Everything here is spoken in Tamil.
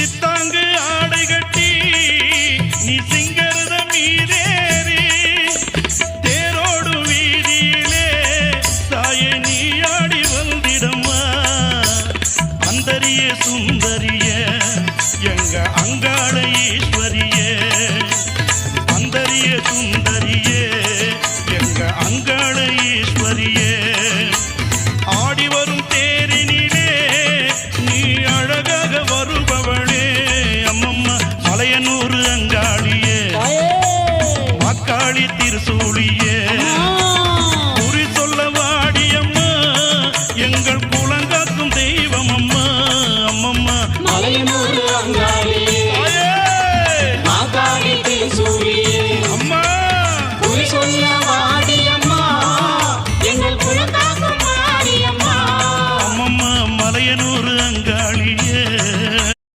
சித்தாங்கு ஆடை கட்டி நீ சிங்கரத மீதேறி தேரோடு வீதியிலே தாயே நீ ஆடி வந்திடம்மா. அந்தரிய சுந்தரிய எங்க அங்காள ஈஸ்வரியே. அந்தரிய சுந்தரியே எங்க அங்காள ஈஸ்வரியே. காளி திருசூழியே. குறி சொல்ல வாடியம்மா எங்கள் குலங்காக்கும் தெய்வம் அம்மா அம்மம்மா. மலையனூர் அங்காளி மாகாளி அம்மா. குறி சொல்ல